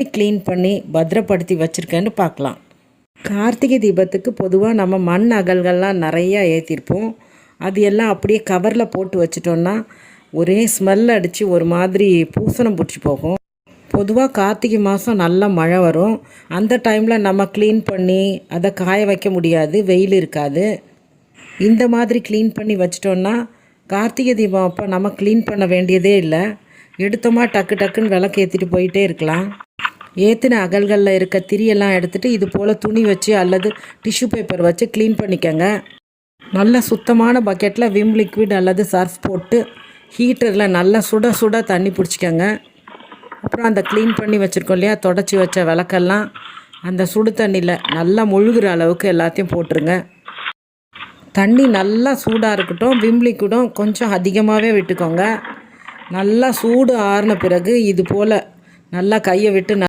எப்படி க்ளீன் பண்ணி பத்திரப்படுத்தி வச்சுருக்கேன்னு பார்க்கலாம். கார்த்திகை தீபத்துக்கு பொதுவாக நம்ம மண் அகல்கள்லாம் நிறையா ஏற்றிருப்போம் அது எல்லாம் அப்படியே கவரில் போட்டு வச்சிட்டோன்னா ஒரே ஸ்மெல் அடித்து ஒரு மாதிரி பூசணம் பிடிச்சி போகும். பொதுவாக கார்த்திகை மாதம் நல்லா மழை வரும். அந்த டைமில் நம்ம க்ளீன் பண்ணி அதை காய வைக்க முடியாது வெயில் இருக்காது. இந்த மாதிரி க்ளீன் பண்ணி வச்சிட்டோன்னா கார்த்திகை தீபம் அப்போ நம்ம க்ளீன் பண்ண வேண்டியதே இல்லை. எடுத்தோமா டக்கு டக்குன்னு விளக்கு ஏற்றிட்டு போயிட்டே இருக்கலாம். ஏற்றின அகல்களில் இருக்க திரியெல்லாம் எடுத்துகிட்டு இது போல் துணி வச்சு அல்லது டிஷ்யூ பேப்பர் வச்சு க்ளீன் பண்ணிக்கோங்க. நல்ல சுத்தமான பக்கெட்டில் விம் லிக்விட் அல்லது சர்ஃப் போட்டு ஹீட்டரில் நல்லா சுட சுட தண்ணி பிடிச்சிக்கோங்க. அப்புறம் அந்த க்ளீன் பண்ணி வச்சுருக்கோம் இல்லையா தொடச்சி வச்ச விளக்கெல்லாம் அந்த சுடு தண்ணியில் நல்லா முழுகிற அளவுக்கு எல்லாத்தையும் போட்டுருங்க. தண்ணி நல்லா சூடாக இருக்கட்டும் விம் லிக்விடும் கொஞ்சம் அதிகமாகவே விட்டுக்கோங்க. நல்லா சூடு ஆறின பிறகு இது போல் நல்லா கையை விட்டு